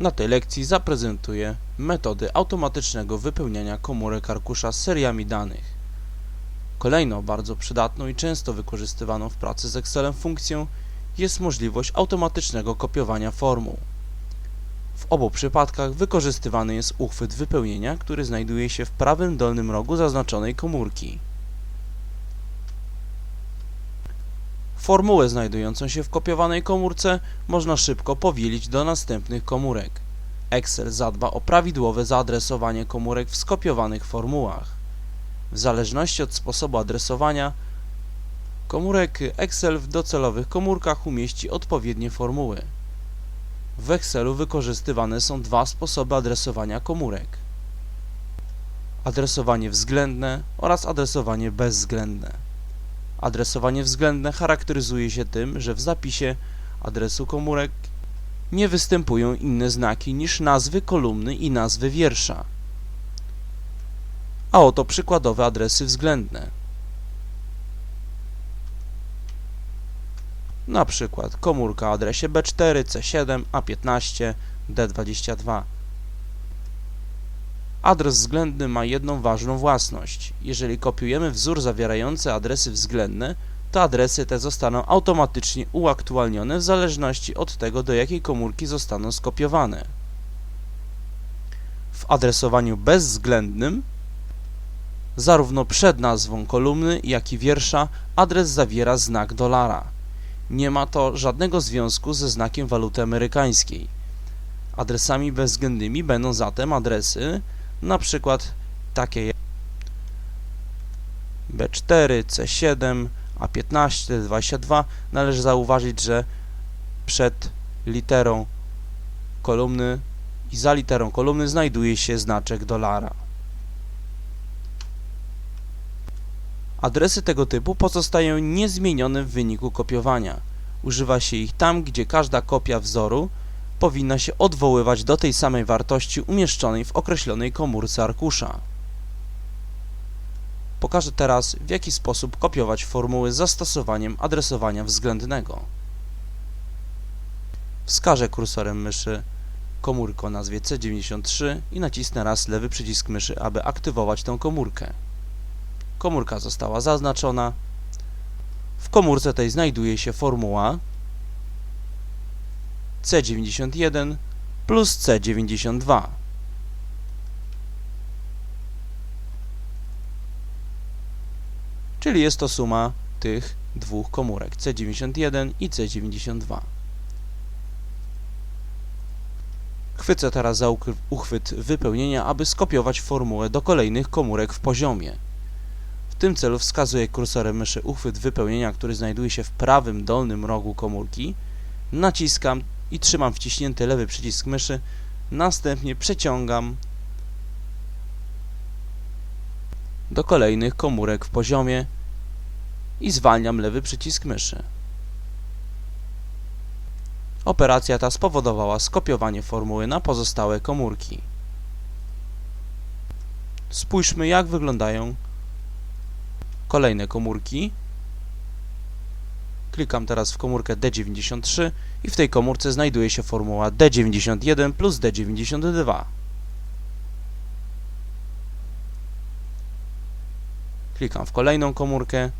Na tej lekcji zaprezentuję metody automatycznego wypełniania komórek arkusza seriami danych. Kolejną bardzo przydatną i często wykorzystywaną w pracy z Excelem funkcją jest możliwość automatycznego kopiowania formuł. W obu przypadkach wykorzystywany jest uchwyt wypełnienia, który znajduje się w prawym dolnym rogu zaznaczonej komórki. Formułę znajdującą się w kopiowanej komórce można szybko powielić do następnych komórek. Excel zadba o prawidłowe zaadresowanie komórek w skopiowanych formułach. W zależności od sposobu adresowania komórek Excel w docelowych komórkach umieści odpowiednie formuły. W Excelu wykorzystywane są dwa sposoby adresowania komórek. Adresowanie względne oraz adresowanie bezwzględne. Adresowanie względne charakteryzuje się tym, że w zapisie adresu komórek nie występują inne znaki niż nazwy kolumny i nazwy wiersza. A oto przykładowe adresy względne. Na przykład komórka o adresie B4, C7, A15, D22. Adres względny ma jedną ważną własność. Jeżeli kopiujemy wzór zawierający adresy względne, to adresy te zostaną automatycznie uaktualnione w zależności od tego, do jakiej komórki zostaną skopiowane. W adresowaniu bezwzględnym zarówno przed nazwą kolumny, jak i wiersza adres zawiera znak dolara. Nie ma to żadnego związku ze znakiem waluty amerykańskiej. Adresami bezwzględnymi będą zatem adresy na przykład takie jak B4, C7, A15, 22 należy zauważyć, że przed literą kolumny i za literą kolumny znajduje się znaczek dolara. Adresy tego typu pozostają niezmienione w wyniku kopiowania. Używa się ich tam, gdzie każda kopia wzoru powinna się odwoływać do tej samej wartości umieszczonej w określonej komórce arkusza. Pokażę teraz, w jaki sposób kopiować formuły z zastosowaniem adresowania względnego. Wskażę kursorem myszy komórkę o nazwie C93 i nacisnę raz lewy przycisk myszy, aby aktywować tę komórkę. Komórka została zaznaczona. W komórce tej znajduje się formuła C91 plus C92. Czyli jest to suma tych dwóch komórek C91 i C92. Chwycę teraz za uchwyt wypełnienia, aby skopiować formułę do kolejnych komórek w poziomie. W tym celu wskazuję kursorem myszy uchwyt wypełnienia, który znajduje się w prawym dolnym rogu komórki, naciskam i trzymam wciśnięty lewy przycisk myszy, następnie przeciągam do kolejnych komórek w poziomie i zwalniam lewy przycisk myszy. Operacja ta spowodowała skopiowanie formuły na pozostałe komórki. Spójrzmy jak wyglądają kolejne komórki. Klikam teraz w komórkę D93 i w tej komórce znajduje się formuła D91 plus D92. Klikam w kolejną komórkę,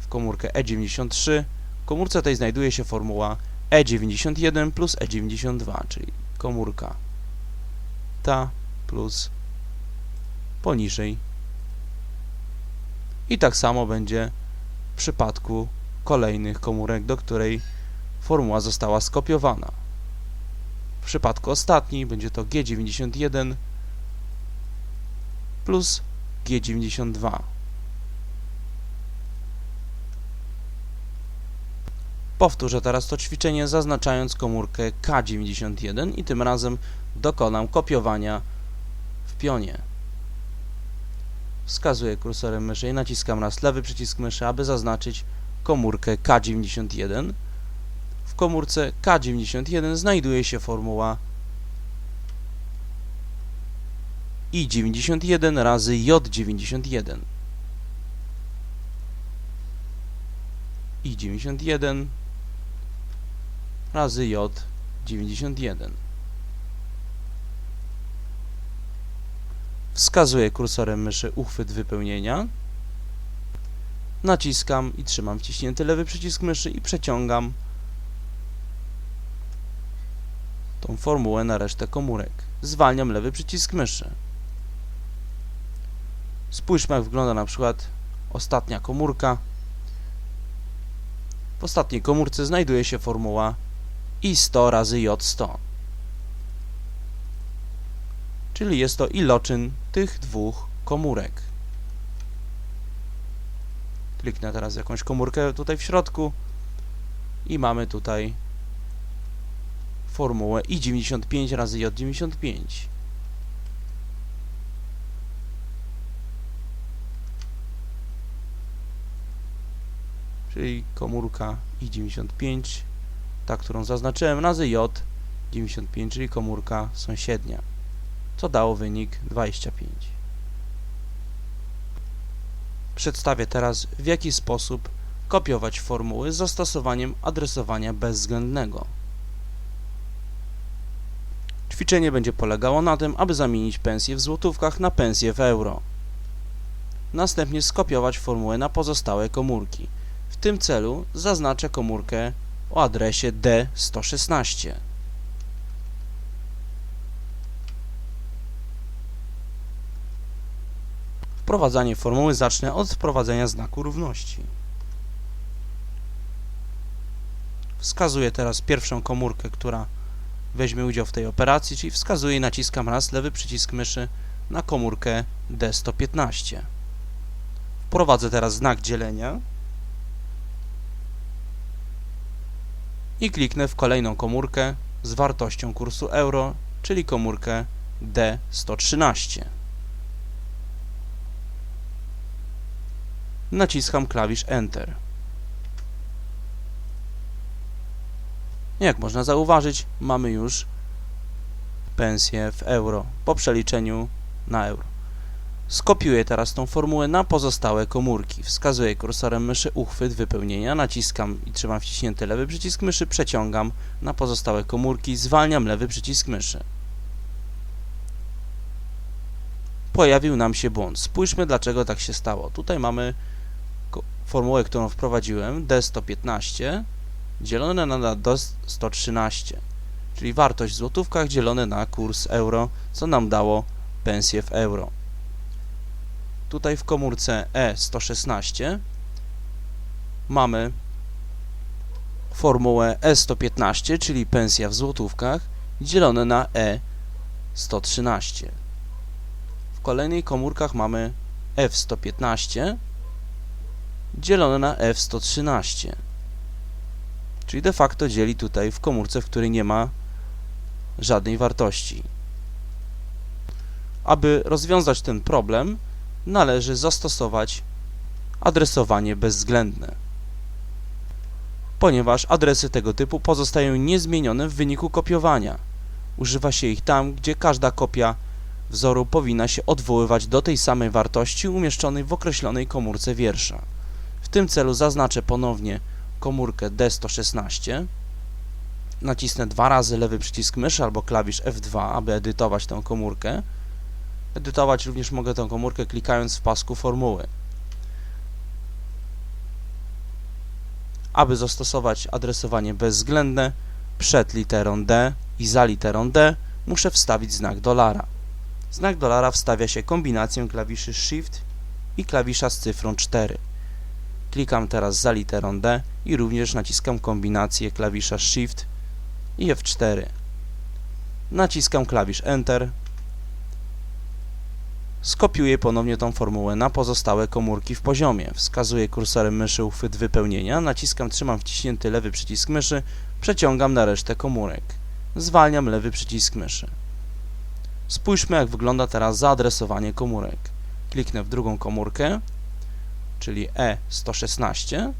w komórkę E93. W komórce tej znajduje się formuła E91 plus E92, czyli komórka ta plus poniżej. I tak samo będzie w przypadku kolejnych komórek, do której formuła została skopiowana. W przypadku ostatniej będzie to G91 plus G92. Powtórzę teraz to ćwiczenie zaznaczając komórkę K91 i tym razem dokonam kopiowania w pionie. Wskazuję kursorem myszy i naciskam raz lewy przycisk myszy, aby zaznaczyć komórkę K91. W komórce K91 znajduje się formuła I91 razy J91. I91 razy J91. Wskazuję kursorem myszy uchwyt wypełnienia. Naciskam i trzymam wciśnięty lewy przycisk myszy i przeciągam tą formułę na resztę komórek. Zwalniam lewy przycisk myszy. Spójrzmy jak wygląda na przykład ostatnia komórka. W ostatniej komórce znajduje się formuła i 100 razy J100. Czyli jest to iloczyn tych dwóch komórek. Kliknę teraz jakąś komórkę tutaj w środku i mamy tutaj formułę i95 razy j95. Czyli komórka i95, ta, którą zaznaczyłem, razy j95, czyli komórka sąsiednia, co dało wynik 25. Przedstawię teraz, w jaki sposób kopiować formuły z zastosowaniem adresowania bezwzględnego. Ćwiczenie będzie polegało na tym, aby zamienić pensję w złotówkach na pensję w euro. Następnie skopiować formułę na pozostałe komórki. W tym celu zaznaczę komórkę o adresie D116. Wprowadzanie formuły zacznę od wprowadzenia znaku równości. Wskazuję teraz pierwszą komórkę, która weźmie udział w tej operacji, czyli wskazuję i naciskam raz lewy przycisk myszy na komórkę D115. Wprowadzę teraz znak dzielenia i kliknę w kolejną komórkę z wartością kursu euro, czyli komórkę D113. Naciskam klawisz Enter. Jak można zauważyć, mamy już pensję w euro po przeliczeniu na euro. Skopiuję teraz tą formułę na pozostałe komórki. Wskazuję kursorem myszy uchwyt wypełnienia, naciskam i trzymam wciśnięty lewy przycisk myszy, przeciągam na pozostałe komórki, zwalniam lewy przycisk myszy. Pojawił nam się błąd. Spójrzmy dlaczego tak się stało. Tutaj mamy formułę, którą wprowadziłem, D115 dzielone na D113, czyli wartość w złotówkach dzielone na kurs euro, co nam dało pensję w euro. Tutaj w komórce E116 mamy formułę E115, czyli pensja w złotówkach, dzielone na E113. W kolejnych komórkach mamy F115 dzielone na F113. Czyli de facto dzieli tutaj w komórce, w której nie ma żadnej wartości. Aby rozwiązać ten problem, należy zastosować adresowanie bezwzględne, ponieważ adresy tego typu pozostają niezmienione w wyniku kopiowania. Używa się ich tam, gdzie każda kopia wzoru powinna się odwoływać do tej samej wartości umieszczonej w określonej komórce wiersza. Tym celu zaznaczę ponownie komórkę D116, nacisnę dwa razy lewy przycisk myszy albo klawisz F2, aby edytować tę komórkę. Edytować również mogę tę komórkę klikając w pasku formuły. Aby zastosować adresowanie bezwzględne, przed literą D i za literą D muszę wstawić znak dolara. Znak dolara wstawia się kombinacją klawiszy Shift i klawisza z cyfrą 4. Klikam teraz za literą D i również naciskam kombinację klawisza Shift i F4. Naciskam klawisz Enter. Skopiuję ponownie tą formułę na pozostałe komórki w poziomie. Wskazuję kursorem myszy uchwyt wypełnienia, naciskam, trzymam wciśnięty lewy przycisk myszy, przeciągam na resztę komórek. Zwalniam lewy przycisk myszy. Spójrzmy jak wygląda teraz zaadresowanie komórek. Kliknę w drugą komórkę, czyli E116.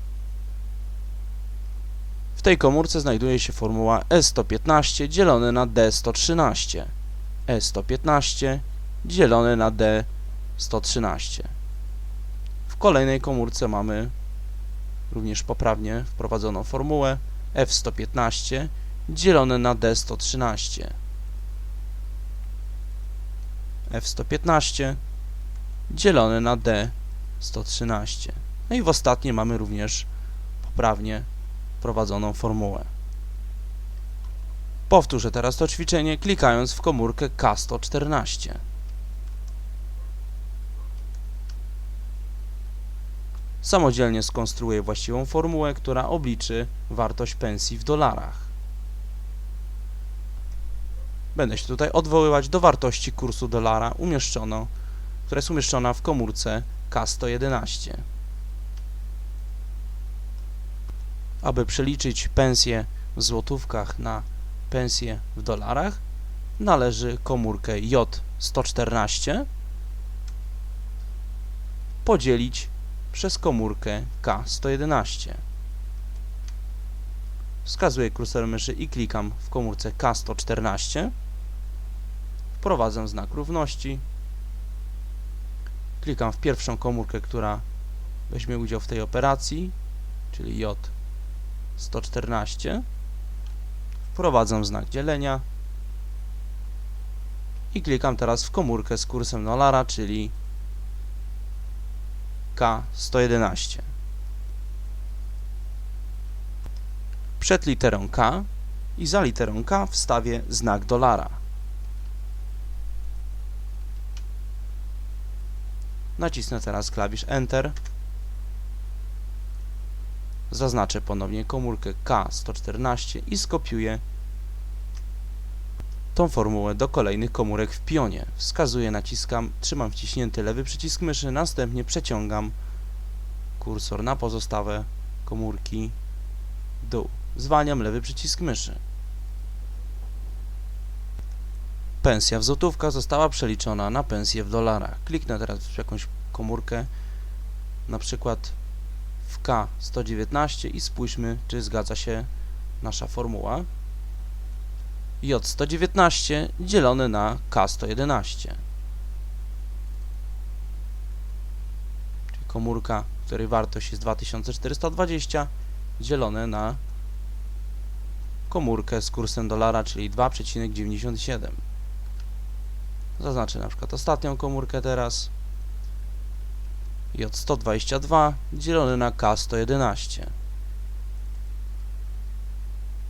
W tej komórce znajduje się formuła E115 dzielone na D113. E115 dzielone na D113. W kolejnej komórce mamy również poprawnie wprowadzoną formułę F115 dzielone na D113. F115 dzielone na D113. No i w ostatniej mamy również poprawnie prowadzoną formułę. Powtórzę teraz to ćwiczenie klikając w komórkę K114. Samodzielnie skonstruuję właściwą formułę, która obliczy wartość pensji w dolarach. Będę się tutaj odwoływać do wartości kursu dolara umieszczono, która jest umieszczona w komórce K111. Aby przeliczyć pensję w złotówkach na pensję w dolarach, należy komórkę J114 podzielić przez komórkę K111. Wskazuję kursorem myszy i klikam w komórce K114. Wprowadzam znak równości. Klikam w pierwszą komórkę, która weźmie udział w tej operacji, czyli J114. Wprowadzam znak dzielenia i klikam teraz w komórkę z kursem dolara, czyli K111. Przed literą K i za literą K wstawię znak dolara. Nacisnę teraz klawisz Enter. Zaznaczę ponownie komórkę K114 i skopiuję tą formułę do kolejnych komórek w pionie. Wskazuję, naciskam, trzymam wciśnięty lewy przycisk myszy, następnie przeciągam kursor na pozostałe komórki dół. Zwalniam lewy przycisk myszy. Pensja w złotówkach została przeliczona na pensję w dolarach. Kliknę teraz w jakąś komórkę, na przykład w K119 i spójrzmy, czy zgadza się nasza formuła. J119 dzielone na K111. Czyli komórka, której wartość jest 2420 dzielone na komórkę z kursem dolara, czyli 2,97. Zaznaczę na przykład ostatnią komórkę teraz. J122 dzielone na K111.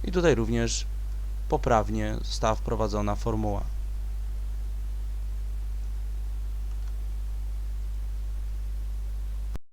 I tutaj również poprawnie została wprowadzona formuła.